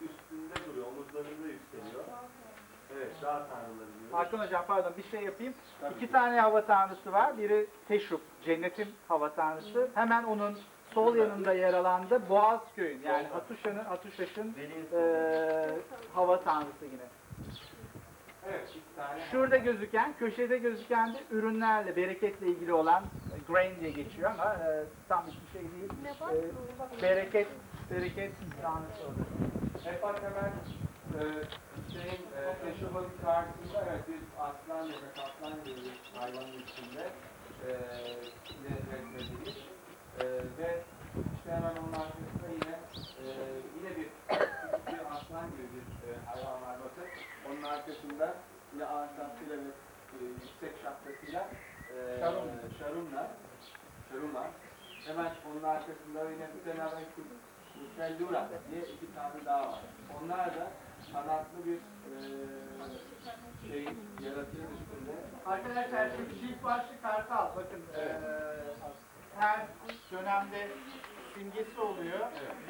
üstünde duruyor, omuzlarında yükseliyor. Evet, dağ tanrıları gibi. Hakan Hocam pardon bir şey yapayım. İki tane hava tanrısı var. Biri Teşrup, cennetin hava tanrısı. Hemen onun sol yanında yer alan da Boğaz köyün yani Hatuşa'nın, Hatuşaş'ın eee hava tanrısı yine. Evet, iki tane. Şurada gözüken, köşede gözüken de ürünlerle, bereketle ilgili olan e, grain diye geçiyor ama e, tam hiçbir şey değil. E, bereket, bereket tanrısı olur. Evet, bak hemen e, şeyin, e, Teşoba'nın karşısında evet bir aslan kaplan gibi bir hayvanın içinde e, resmedilmiş. E, ve işte hemen onun arkasında yine e, yine bir bir aslan gibi bir e, hayvan var bakın. Onun arkasında yine asasıyla ve e, yüksek şapkasıyla e, Şarun. şarunla şarunla hemen onun arkasında yine bir tane daha Musellura diye iki tane daha var. Onlar da kanatlı bir e, şey yaratığın üstünde. Arkadaşlar şu çift başlı kartal bakın Evet. eee, her dönemde simgesi oluyor.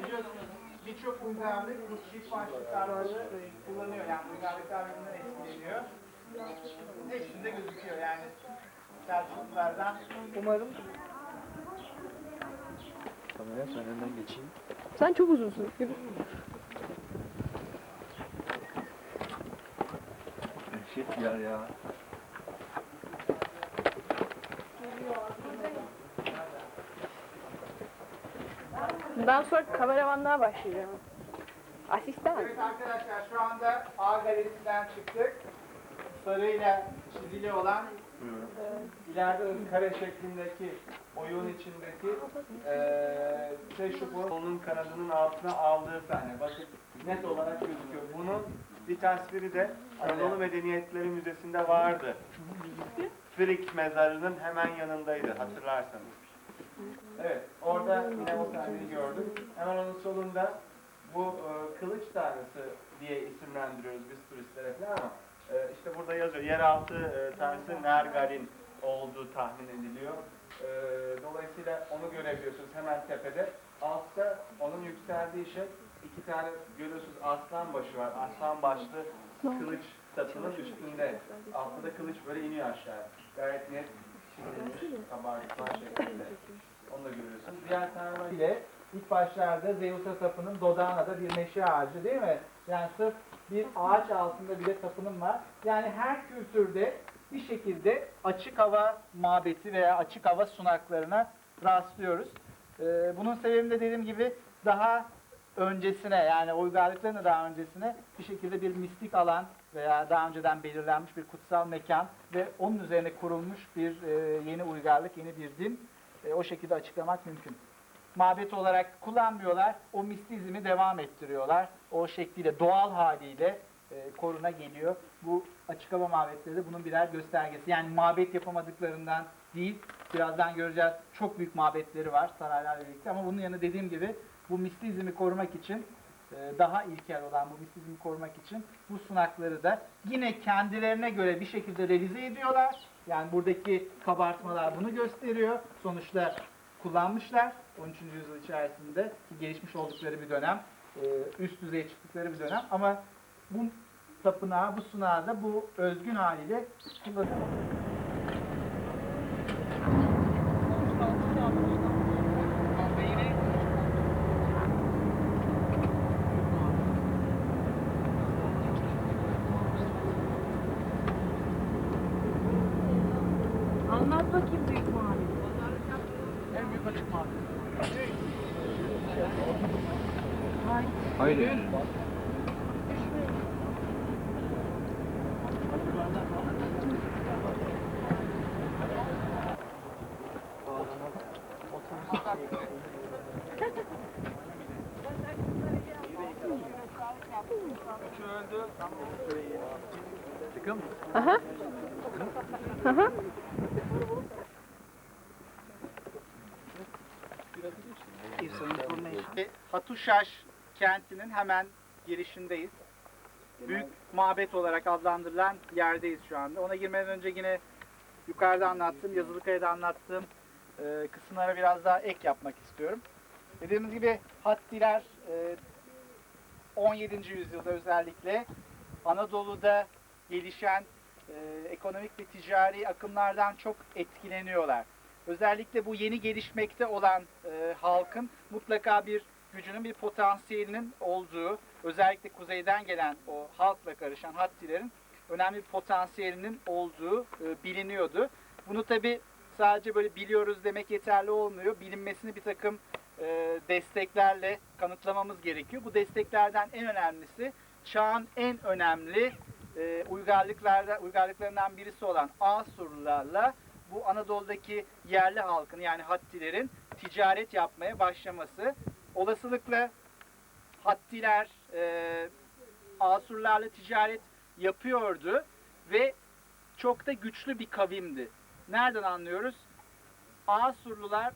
Biliyorsunuz birçok uygarlık bu çift başlı kartalı e, kullanıyor. Yani uygarlıklar birbirinden etkileniyor. Hepsinde gözüküyor yani Selçuklulardan. Umarım Kameraya sen önden geçeyim. Sen çok uzunsun. Yürü. Yer ya. Bundan sonra kameramanlığa başlayacağım. Asistan. Evet arkadaşlar şu anda A galerisinden çıktık. Sarıyla çizili olan İleride ön kare şeklindeki oyun içindeki eee Teşub'un onun kanadının altına aldığı sahne. Bakın net olarak gözüküyor. Bunun bir tasviri de Anadolu Medeniyetleri Müzesi'nde vardı. Frik mezarının hemen yanındaydı hatırlarsanız. Evet, orada yine o sahneyi gördük. Hemen onun solunda bu e, kılıç tanrısı diye isimlendiriyoruz biz turistlere falan ama e, işte burada yazıyor. Yeraltı e, tanrısı Nergal'in olduğu tahmin ediliyor. E, dolayısıyla onu görebiliyorsunuz hemen tepede. Altta onun yükseldiği şey iki tane görüyorsunuz aslan başı var. Aslan başlı kılıç satının üstünde. Altta da kılıç böyle iniyor aşağıya. Gayet net çizilmiş kabartma şeklinde. Onu da görüyorsunuz. Diğer tanrılar ile ilk başlarda Zeus'a tapının Dodana'da bir meşe ağacı değil mi? Yani sırf bir ağaç altında bile tapınım var. Yani her kültürde bir şekilde açık hava mabeti veya açık hava sunaklarına rastlıyoruz. Ee, bunun sebebi de dediğim gibi daha öncesine yani uygarlıkların da daha öncesine bir şekilde bir mistik alan veya daha önceden belirlenmiş bir kutsal mekan ve onun üzerine kurulmuş bir e, yeni uygarlık, yeni bir din e, o şekilde açıklamak mümkün. Mabet olarak kullanmıyorlar, o mistizmi devam ettiriyorlar. O şekliyle, doğal haliyle e, koruna geliyor. Bu açık hava mabetleri de bunun birer göstergesi. Yani mabet yapamadıklarından değil, birazdan göreceğiz çok büyük mabetleri var saraylarla birlikte ama bunun yanında dediğim gibi bu mistizmi korumak için e, daha ilkel olan bu mistizmi korumak için bu sunakları da yine kendilerine göre bir şekilde revize ediyorlar. Yani buradaki kabartmalar bunu gösteriyor. Sonuçta kullanmışlar 13. yüzyıl içerisinde gelişmiş oldukları bir dönem, e, üst düzey çıktıkları bir dönem ama bu tapınağı, bu sunağı da bu özgün haliyle kullanıyor. Anlat bakayım büyük mahalle. En büyük açık mavi. Hayır. Aha. Hatuşaş kentinin hemen girişindeyiz. Büyük mabet olarak adlandırılan yerdeyiz şu anda. Ona girmeden önce yine yukarıda anlattığım, Yazılıkaya'da anlattığım e, kısımlara biraz daha ek yapmak istiyorum. Dediğimiz gibi Hattiler e, 17. yüzyılda özellikle Anadolu'da gelişen e, ekonomik ve ticari akımlardan çok etkileniyorlar. Özellikle bu yeni gelişmekte olan e, halkın mutlaka bir gücünün, bir potansiyelinin olduğu, özellikle kuzeyden gelen o halkla karışan Hattilerin önemli bir potansiyelinin olduğu e, biliniyordu. Bunu tabi sadece böyle biliyoruz demek yeterli olmuyor. Bilinmesini bir takım e, desteklerle kanıtlamamız gerekiyor. Bu desteklerden en önemlisi çağın en önemli e, uygarlıklarda uygarlıklarından birisi olan Asurlularla bu Anadolu'daki yerli halkın yani Hattilerin ticaret yapmaya başlaması. Olasılıkla Hattiler e, Asurlarla ticaret yapıyordu ve çok da güçlü bir kavimdi. Nereden anlıyoruz? Asurlular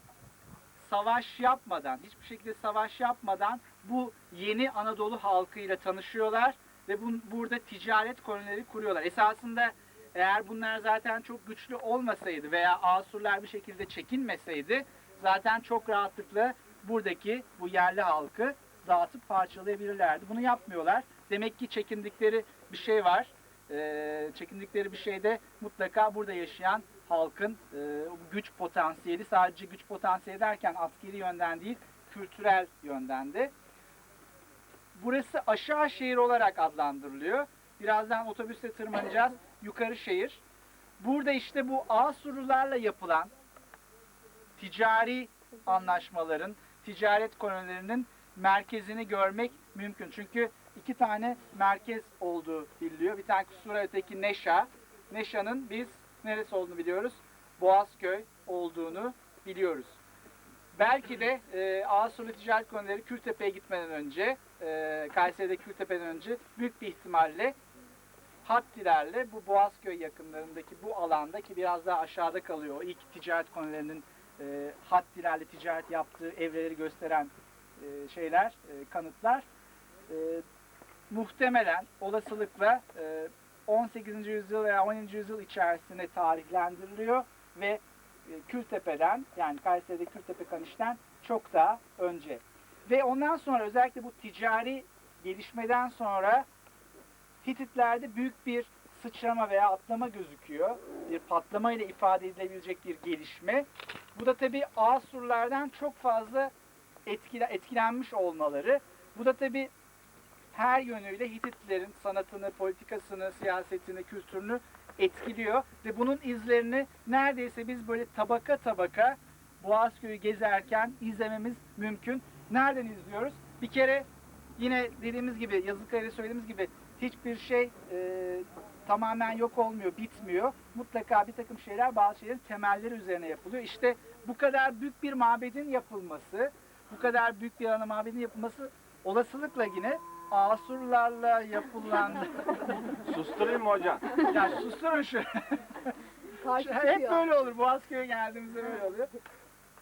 savaş yapmadan, hiçbir şekilde savaş yapmadan bu yeni Anadolu halkıyla tanışıyorlar ve bu, burada ticaret kolonileri kuruyorlar. Esasında eğer bunlar zaten çok güçlü olmasaydı veya Asurlar bir şekilde çekinmeseydi zaten çok rahatlıkla buradaki bu yerli halkı dağıtıp parçalayabilirlerdi. Bunu yapmıyorlar. Demek ki çekindikleri bir şey var. Ee, çekindikleri bir şey de mutlaka burada yaşayan halkın e, güç potansiyeli sadece güç potansiyeli derken askeri yönden değil kültürel yönden de. Burası aşağı şehir olarak adlandırılıyor. Birazdan otobüsle tırmanacağız. Yukarı şehir. Burada işte bu Asurlularla yapılan ticari anlaşmaların, ticaret kolonilerinin merkezini görmek mümkün. Çünkü iki tane merkez olduğu biliniyor. Bir tane Kusura, öteki Neşa. Neşa'nın biz neresi olduğunu biliyoruz. Boğazköy olduğunu biliyoruz. Belki de e, Asurlu ticaret kolonileri Kültepe'ye gitmeden önce, e, Kayseri'de Kültepe'den önce büyük bir ihtimalle Hattilerle bu Boğazköy yakınlarındaki bu alanda ki biraz daha aşağıda kalıyor ilk ticaret kolonilerinin e, Hattilerle ticaret yaptığı evreleri gösteren e, şeyler, e, kanıtlar e, muhtemelen olasılıkla e, 18. yüzyıl veya 17. yüzyıl içerisinde tarihlendiriliyor ve e, Kültepe'den yani Kayseri'de Kültepe Kaniş'ten çok daha önce. Ve ondan sonra özellikle bu ticari gelişmeden sonra Hititlerde büyük bir sıçrama veya atlama gözüküyor. Bir patlama ile ifade edilebilecek bir gelişme. Bu da tabi Asurlardan çok fazla etkile, etkilenmiş olmaları. Bu da tabi her yönüyle Hititlerin sanatını, politikasını, siyasetini, kültürünü etkiliyor. Ve bunun izlerini neredeyse biz böyle tabaka tabaka Boğazköy'ü gezerken izlememiz mümkün. Nereden izliyoruz? Bir kere yine dediğimiz gibi, yazıklarıyla söylediğimiz gibi hiçbir şey e, tamamen yok olmuyor, bitmiyor. Mutlaka bir takım şeyler, bazı şeylerin temelleri üzerine yapılıyor. İşte bu kadar büyük bir mabedin yapılması, bu kadar büyük bir ana mabedin yapılması olasılıkla yine Asurlarla yapılan... Susturayım mı hocam? ya susturun şu. Hep böyle olur. Boğazköy'e geldiğimizde böyle oluyor.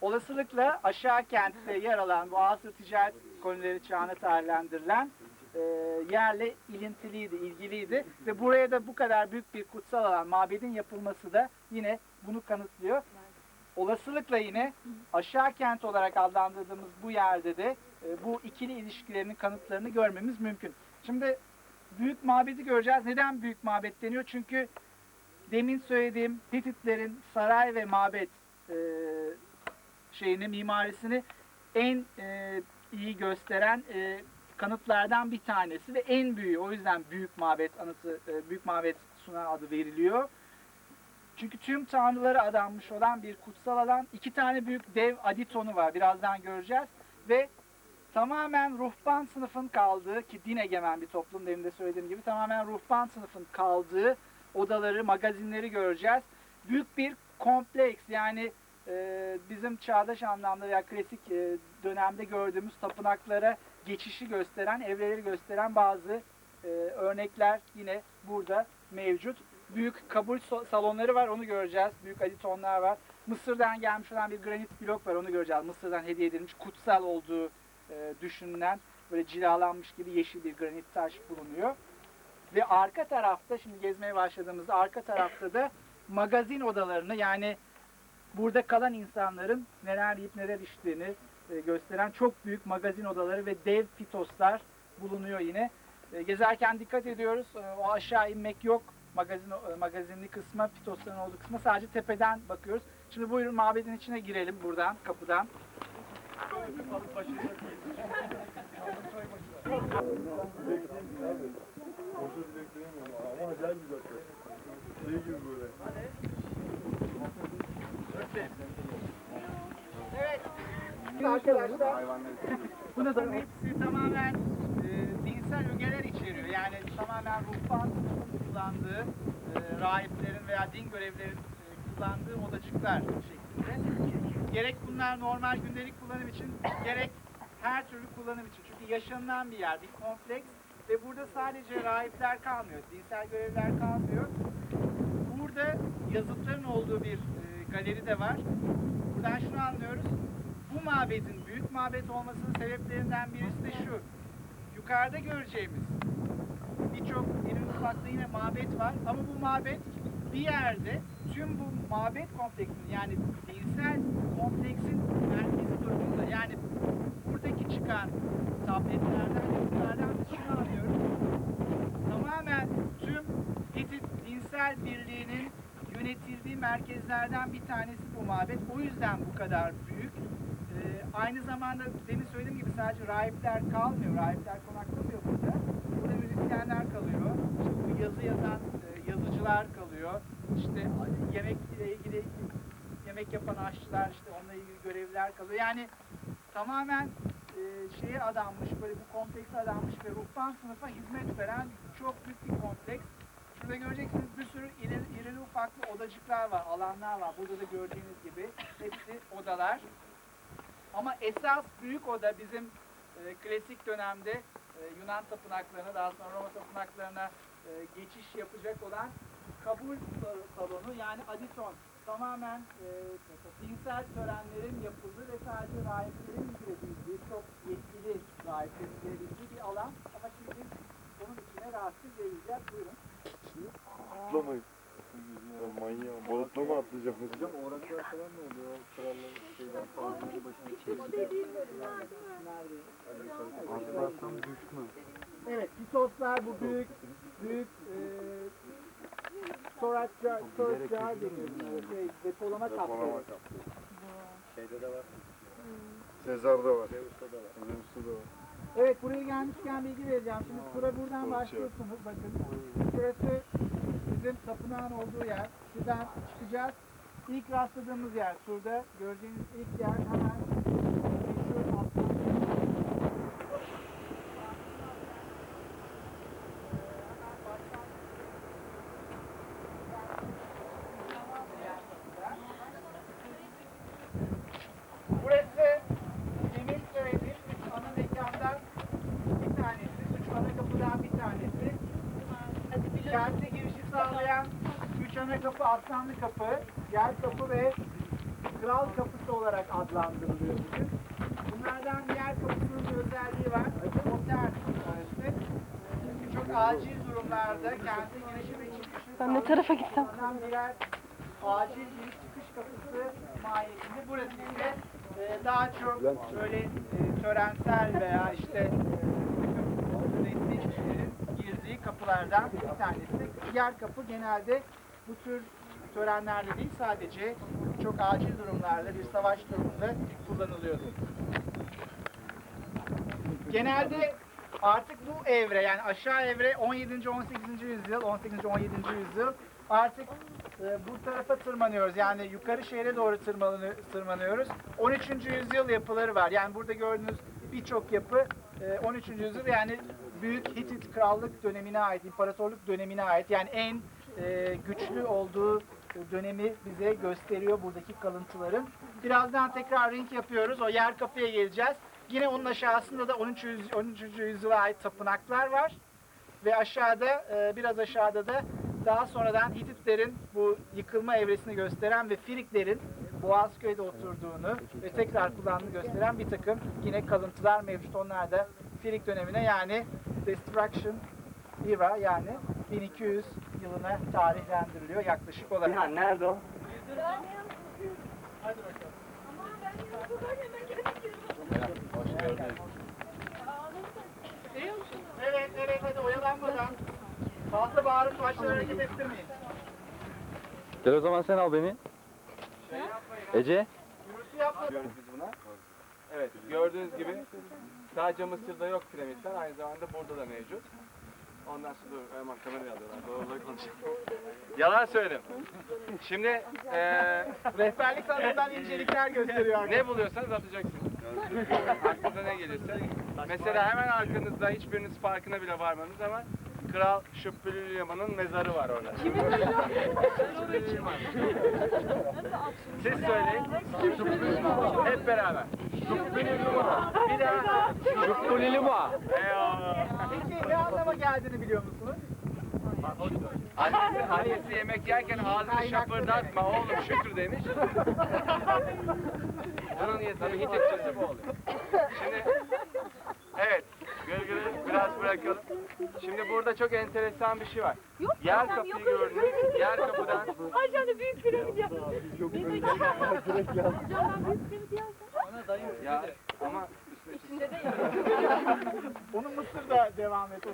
Olasılıkla aşağı kentte yer alan bu Asır ticaret kolonileri çağına tarihlendirilen e, yerle ilintiliydi, ilgiliydi. Ve buraya da bu kadar büyük bir kutsal alan, mabedin yapılması da yine bunu kanıtlıyor. Olasılıkla yine aşağı kent olarak adlandırdığımız bu yerde de e, bu ikili ilişkilerinin kanıtlarını görmemiz mümkün. Şimdi büyük mabedi göreceğiz. Neden büyük mabet deniyor? Çünkü demin söylediğim Hititlerin saray ve mabet e, şeyini, mimarisini en e, iyi gösteren e, kanıtlardan bir tanesi ve en büyüğü. O yüzden büyük mabet anıtı, e, büyük mabet suna adı veriliyor. Çünkü tüm tanrılara adanmış olan bir kutsal alan. iki tane büyük dev aditonu var. Birazdan göreceğiz. Ve tamamen ruhban sınıfın kaldığı ki din egemen bir toplum demin de söylediğim gibi tamamen ruhban sınıfın kaldığı odaları, magazinleri göreceğiz. Büyük bir kompleks yani e, bizim çağdaş anlamda veya klasik e, dönemde gördüğümüz tapınaklara geçişi gösteren, evreleri gösteren bazı e, örnekler yine burada mevcut. Büyük kabul salonları var, onu göreceğiz. Büyük aditonlar var. Mısır'dan gelmiş olan bir granit blok var, onu göreceğiz. Mısır'dan hediye edilmiş, kutsal olduğu e, düşünülen, böyle cilalanmış gibi yeşil bir granit taş bulunuyor. Ve arka tarafta, şimdi gezmeye başladığımızda arka tarafta da magazin odalarını yani burada kalan insanların neler yiyip neler içtiğini e, gösteren çok büyük magazin odaları ve dev fitoslar bulunuyor yine. E, gezerken dikkat ediyoruz. E, o aşağı inmek yok. Magazin magazinli kısma, pitosların olduğu kısma sadece tepeden bakıyoruz. Şimdi buyurun mabedin içine girelim buradan, kapıdan. Evet. Arkadaşlar bu da hepsi tamamen e, dinsel ögeler içeriyor. Yani tamamen ruhban kullandığı, e, rahiplerin veya din görevlilerin e, kullandığı odacıklar şeklinde. Gerek bunlar normal gündelik kullanım için, gerek her türlü kullanım için. Çünkü yaşanılan bir yer, bir kompleks ve burada sadece rahipler kalmıyor, dinsel görevliler kalmıyor. Burada yazıtların olduğu bir e, galeri de var. Buradan şunu anlıyoruz. Bu mabedin büyük mabet olmasının sebeplerinden birisi de şu. Yukarıda göreceğimiz birçok irin ufakta yine mabet var ama bu mabet bir yerde tüm bu mabet kompleksinin yani dinsel kompleksin merkezi durumunda. Yani buradaki çıkan tabletlerden, yazılardan biz şunu anlıyoruz. Tamamen tüm Hitit dinsel birliğinin yönetildiği merkezlerden bir tanesi bu mabet. O yüzden bu kadar büyük. Aynı zamanda demin söylediğim gibi sadece rahipler kalmıyor. Rahipler konaklamıyor burada. Burada müzisyenler kalıyor. İşte bu yazı yazan e, yazıcılar kalıyor. İşte yemekle ilgili yemek yapan aşçılar, işte onunla ilgili görevliler kalıyor. Yani tamamen e, şeye adanmış, böyle bu komplekse adanmış ve ruhban sınıfa hizmet veren çok büyük bir kompleks. Şurada göreceksiniz bir sürü irili, irili ufaklı odacıklar var, alanlar var. Burada da gördüğünüz gibi hepsi odalar. Ama esas büyük oda bizim e, klasik dönemde e, Yunan tapınaklarına daha sonra Roma tapınaklarına e, geçiş yapacak olan kabul sa- salonu yani aditon. Tamamen e, dinsel törenlerin yapıldığı ve sadece rahiplerin girebildiği, çok yetkili rahiplerin girebildiği bir alan. Ama şimdi onun içine rahatsız vereceğiz. Buyurun. Atlamayın. Ya manyağım. Balıkla mı atlayacağım? Hocam oraklar falan ne oluyor? Kralların şeyden falan başına Atlarsam düşmem. Evet, pitoslar bu büyük büyük e, storage jar, storage jar deniyor. Şey, depolama kapları. Şeyde de var. Sezar'da var. Zeus'ta da var. Zeus'ta da var. Evet, buraya gelmişken bilgi vereceğim. Şimdi tura buradan başlıyorsunuz. Bakın, burası bizim tapınağın olduğu yer. Şuradan çıkacağız. İlk rastladığımız yer, şurada göreceğiniz ilk yer hemen meşhur Aslan. Burası demin söylediğim üç ana mekandan bir tanesi, üç ana kapıdan bir tanesi. Kente girişi sağlayan üç ana kapı Aslanlı Kapı, Yer Kapı ve Kral Kapısı olarak adlandırılıyor bugün. Bunlardan diğer kapısının bir özelliği var. Otel çok acil durumlarda kentin girişi ve çıkışı Ben ne tarafa gitsem? Birer acil giriş çıkış kapısı mahiyetinde. Burası ise e, daha çok böyle e, törensel veya işte e, bir resmi kişilerin girdiği kapılardan bir tanesi. Diğer kapı genelde bu tür törenlerde değil sadece çok acil durumlarda bir savaş durumunda kullanılıyordu. Genelde artık bu evre yani aşağı evre 17. 18. yüzyıl 18. 17. yüzyıl artık e, bu tarafa tırmanıyoruz. Yani yukarı şehre doğru tırmanı- tırmanıyoruz. 13. yüzyıl yapıları var. Yani burada gördüğünüz birçok yapı e, 13. yüzyıl yani Büyük Hitit Krallık dönemine ait, imparatorluk dönemine ait. Yani en e, güçlü olduğu dönemi bize gösteriyor buradaki kalıntıların. Birazdan tekrar ring yapıyoruz. O yer kapıya geleceğiz. Yine onun aşağısında da 13. yüz- 13. yüzyıla ait tapınaklar var. Ve aşağıda, e, biraz aşağıda da daha sonradan Hititlerin bu yıkılma evresini gösteren ve Firiklerin Boğazköy'de oturduğunu ve tekrar kullandığını gösteren bir takım yine kalıntılar mevcut. Onlar da Firik dönemine yani Destruction Era yani 1200 yılına tarihlendiriliyor yaklaşık olarak. Ya nerede o? Hadi bakalım. Hoş gördük. Görüyor musun? Evet evet hadi oyalanmadan. Fazla bağırıp başları hareket ettirmeyin. Gel o zaman sen al beni. Şey yapmayın. Ece. Gürültü yapma. diyoruz biz buna. Evet, gördüğünüz gibi sadece Mısır'da yok piramitler, aynı zamanda burada da mevcut. Ondan sonra dur, hemen kamerayı alıyorlar, doğruları konuşalım. Yalan söyledim. Şimdi eee Rehberlik alanından incelikler gösteriyor ne buluyorsanız atacaksınız. Aklınıza ne gelirse. Mesela hemen arkanızda hiçbiriniz farkına bile varmadınız ama Kral Şüphülülyama'nın mezarı var orada. Şüphülülyama. Siz söyleyin. Hep beraber. Şüphülülyama. Bir daha. Şükrülülüma. Eyvallah. Anlama geldiğini biliyor musunuz? Annesi, annesi yemek yerken ağzını şapırdatma oğlum şükür demiş. Bunun tabii hit Türkçesi bu oluyor. Şimdi evet gırgırı biraz bırakalım. Şimdi burada çok enteresan bir şey var. Yer kapıyı gördünüz. Yer kapıdan Aşağıda büyük piramit yaptım. Çok Direkt ya ama üstüne Onu Mısır'da devam et.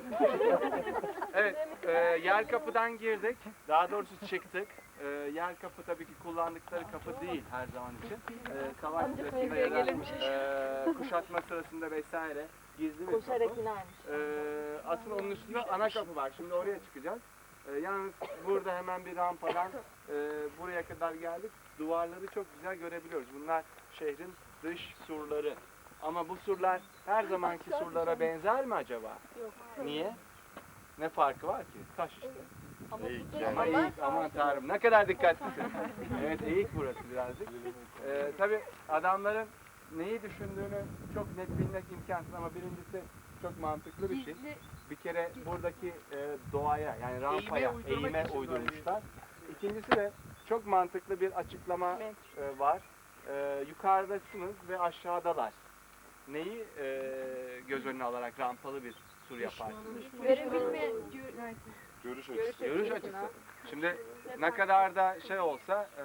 Evet, e, yer kapıdan girdik. Daha doğrusu çıktık. E, yer kapı tabii ki kullandıkları kapı değil her zaman için. E, savaş sırasında ya da e, kuşatma sırasında vesaire gizli bir kapı. E, aslında onun üstünde ana kapı var. Şimdi oraya çıkacağız. E, yalnız burada hemen bir rampadan e, buraya kadar geldik. Duvarları çok güzel görebiliyoruz. Bunlar şehrin dış surları. Ama bu surlar her zamanki surlara benzer mi acaba? Niye? Ne farkı var ki? Taş işte. Ama eğik, aman tanrım ne kadar dikkatlisin. evet eğik burası birazcık. Ee, Tabi adamların neyi düşündüğünü çok net bilmek imkansız ama birincisi çok mantıklı bir şey. Bir kere buradaki e, doğaya yani rampaya eğime uydurmuşlar. İkincisi de çok mantıklı bir açıklama e, var. E, yukarıdasınız ve aşağıdalar. Neyi e, göz önüne alarak rampalı bir sur yaparsınız? Görüş açısı. Görüş açısı. Şimdi ne kadar da şey olsa e,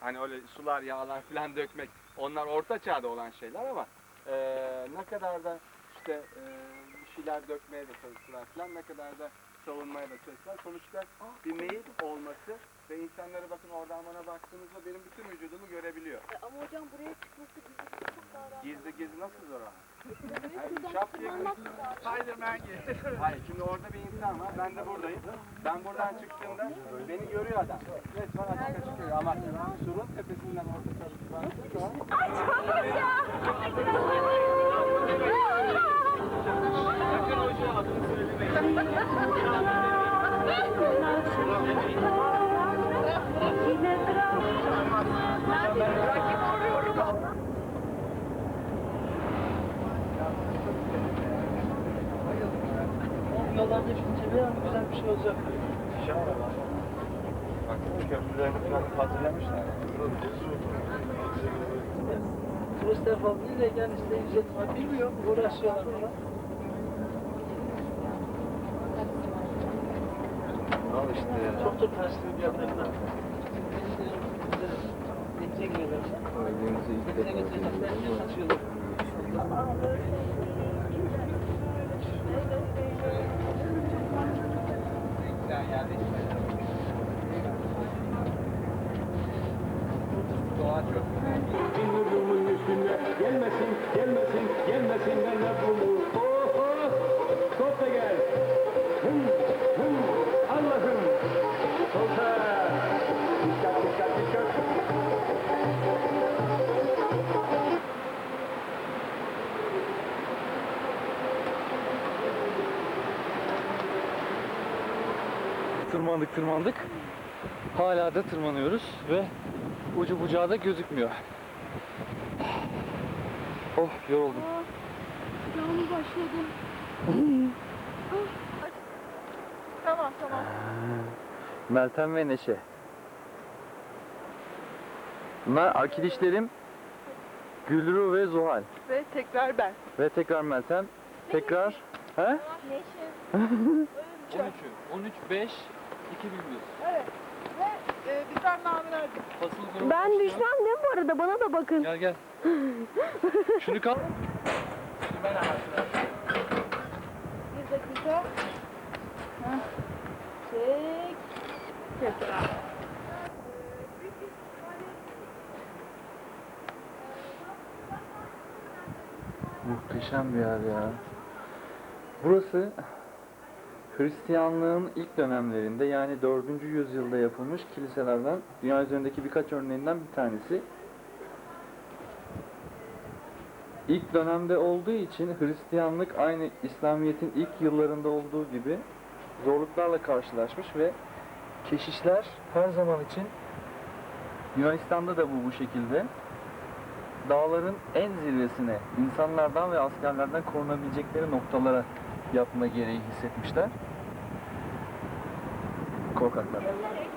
hani öyle sular yağlar falan dökmek onlar orta çağda olan şeyler ama e, ne kadar da işte e, bir şeyler dökmeye de çalıştılar falan ne kadar da savunmaya da çalıştılar. Sonuçta bir meyil olması ve insanlara bakın oradan bana baktığınızda benim bütün vücudumu görebiliyor. Ama hocam buraya çıkması gizli çok daha rahat. Gizli gizli nasıl zor ama? Yani şap diye Spiderman gibi. Hayır şimdi orada bir insan var. Ben de buradayım. Ben buradan çıktığımda beni görüyor adam. Resmen açık çıkıyor ama surun tepesinden orta çalışıyor. Sakın hoca adını söylemeyin. Yoldan geçince bir an güzel bir şey olacak. Bak köprülerini falan hazırlamışlar. Turistler falan değil de yani işte ücret var bilmiyor. Uğraşıyorlar falan. Al işte ya. Çok çok karşılığı bir yapraklar. Doğa çok üstünde gelmesin, gelmesin Tırmandık tırmandık. Hala da tırmanıyoruz ve ucu bucağı da gözükmüyor. Oh yoruldum. Yağmur başladı. tamam tamam. Meltem ve Neşe. Bunlar arkadaşlarım Gülru ve Zuhal. Ve tekrar ben. Ve tekrar Meltem. Tekrar. He? Neşe. 13'ü. 13 5 2001. Ee, bir tane namı verdik. Fasıl grubu Ben düşmem değil mi bu arada? Bana da bakın. Gel gel. Şunu kal. Bir dakika. Heh. Çek. Çek. Muhteşem bir yer ya. Burası Hristiyanlığın ilk dönemlerinde yani 4. yüzyılda yapılmış kiliselerden dünya üzerindeki birkaç örneğinden bir tanesi. İlk dönemde olduğu için Hristiyanlık aynı İslamiyet'in ilk yıllarında olduğu gibi zorluklarla karşılaşmış ve keşişler her zaman için Yunanistan'da da bu bu şekilde dağların en zirvesine insanlardan ve askerlerden korunabilecekleri noktalara yapma gereği hissetmişler. Korkaklar.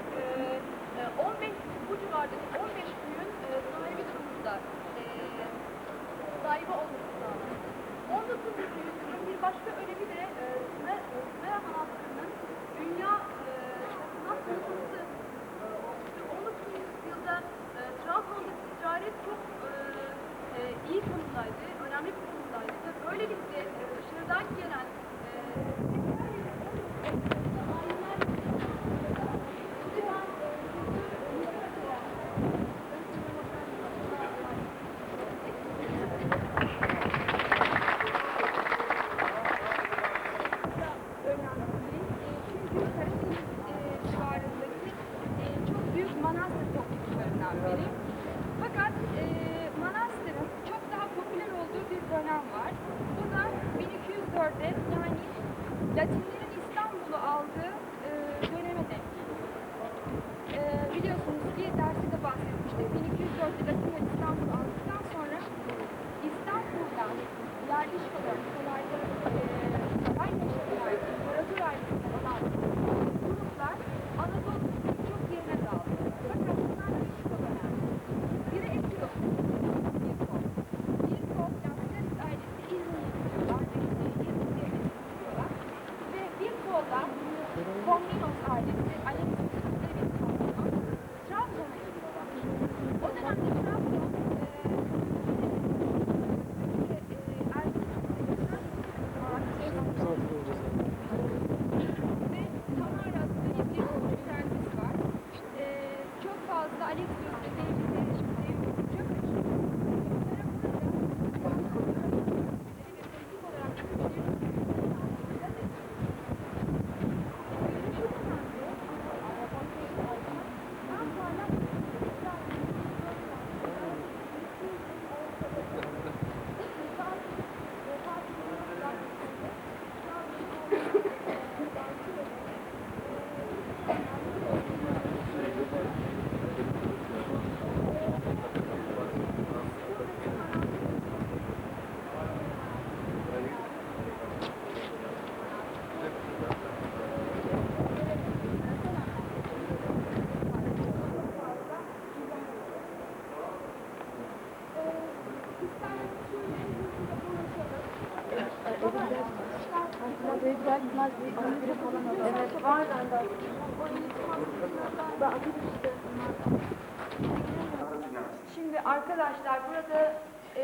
Arkadaşlar burada e,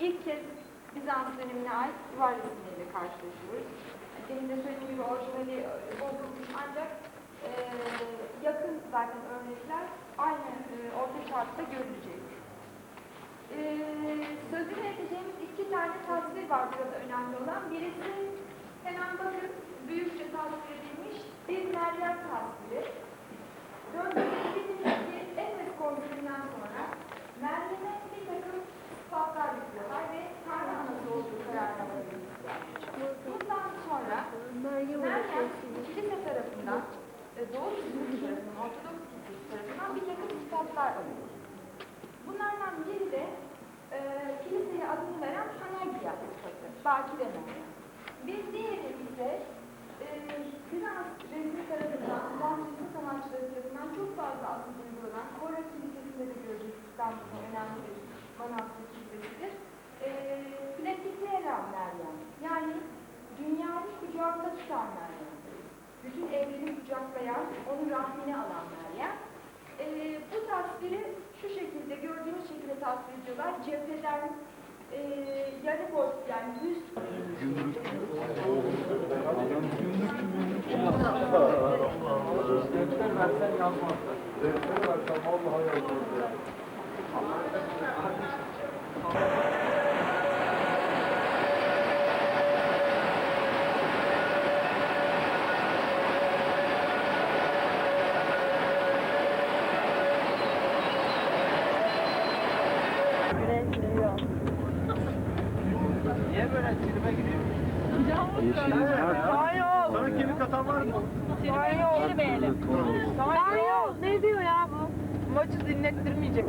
ilk kez Bizans dönemine ait duvar resimleriyle karşılaşıyoruz. Demin de söylediğim gibi orijinali bozulmuş ancak e, yakın zaten örnekler aynı e, orta çağda görülecek. E, sözünü edeceğimiz iki tane tasvir var burada önemli olan. Birisi hemen bakın büyükçe tasvir edilmiş bir Meryem tasviri. Döndüğümüzdeki Efes Kongresi'nden sonra Meryem'e bir takım sıfatlar yüklüyorlar ve Tanrı anası olduğu kararına varıyorlar. Bundan sonra Meryem kilise tarafından, e, Doğu Kilisesi tarafından, Ortodoks Kilisesi tarafından bir takım sıfatlar alıyor. Bunlardan biri de e, kiliseye adını veren Hanagia sıfatı, Bakire Meryem. Bir diğeri ise e, Bizans rejimi tarafından, Bizans resim sanatçıları tarafından çok fazla aslında uygulanan Kora Kilisesi'nde de göreceğiz İstanbul'un önemli bir manastır kilisesidir. E, Platikera Meryem, yani dünyayı kucağında tutan Meryem. Bütün evreni kucaklayan, onu rahmine alan Meryem. E, bu tasviri şu şekilde, gördüğünüz şekilde tasvir ediyorlar. Cepheden e, yarı boy yani yüz Defter versen yazmazlar. Defter versen vallahi yazmaz ya. Niye böyle tribe giriyor? Sana kemik atan var mı? Diyor ya bu? Maçı dinlettirmeyecek.